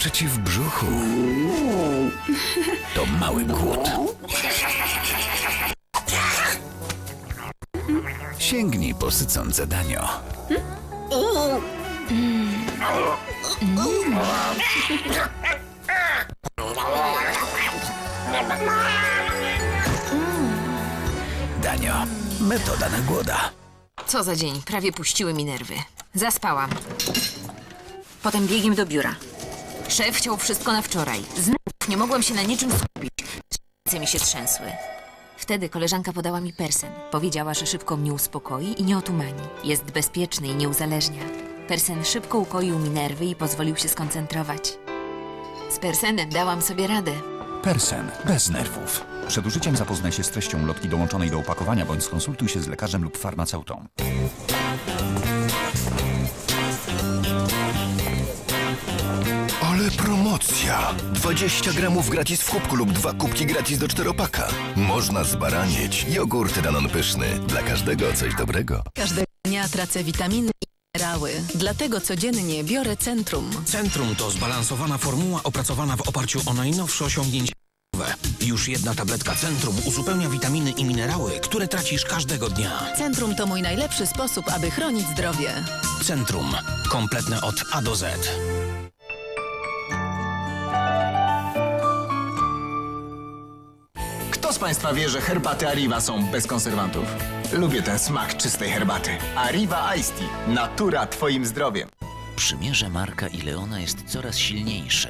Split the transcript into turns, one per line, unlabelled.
przeciw brzuchu. To mały głód. Sięgnij po sycące danio. Danio, metoda na głoda.
Co za dzień, prawie puściły mi nerwy. Zaspałam. Potem biegiem do biura. Szef chciał wszystko na wczoraj. Znów nie mogłam się na niczym skupić. Ręce mi się trzęsły. Wtedy koleżanka podała mi persen. Powiedziała, że szybko mnie uspokoi i nie otumani. Jest bezpieczny i nie uzależnia. Persen szybko ukoił mi nerwy i pozwolił się skoncentrować. Z persenem dałam sobie radę.
Persen, bez nerwów. Przed użyciem zapoznaj się z treścią lotki dołączonej do opakowania bądź skonsultuj się z lekarzem lub farmaceutą.
Promocja! 20 gramów gratis w kubku lub dwa kubki gratis do czteropaka. Można zbaranieć. Jogurt Danon Pyszny. Dla każdego coś dobrego.
Każdego dnia tracę witaminy i minerały. Dlatego codziennie biorę Centrum.
Centrum to zbalansowana formuła opracowana w oparciu o najnowsze osiągnięcia. Już jedna tabletka Centrum uzupełnia witaminy i minerały, które tracisz każdego dnia.
Centrum to mój najlepszy sposób, aby chronić zdrowie.
Centrum. Kompletne od A do Z.
Kto z Państwa wie, że herbaty Arriva są bez konserwantów? Lubię ten smak czystej herbaty. Arriva Iced Tea. Natura Twoim zdrowiem.
Przymierze Marka i Leona jest coraz silniejsze.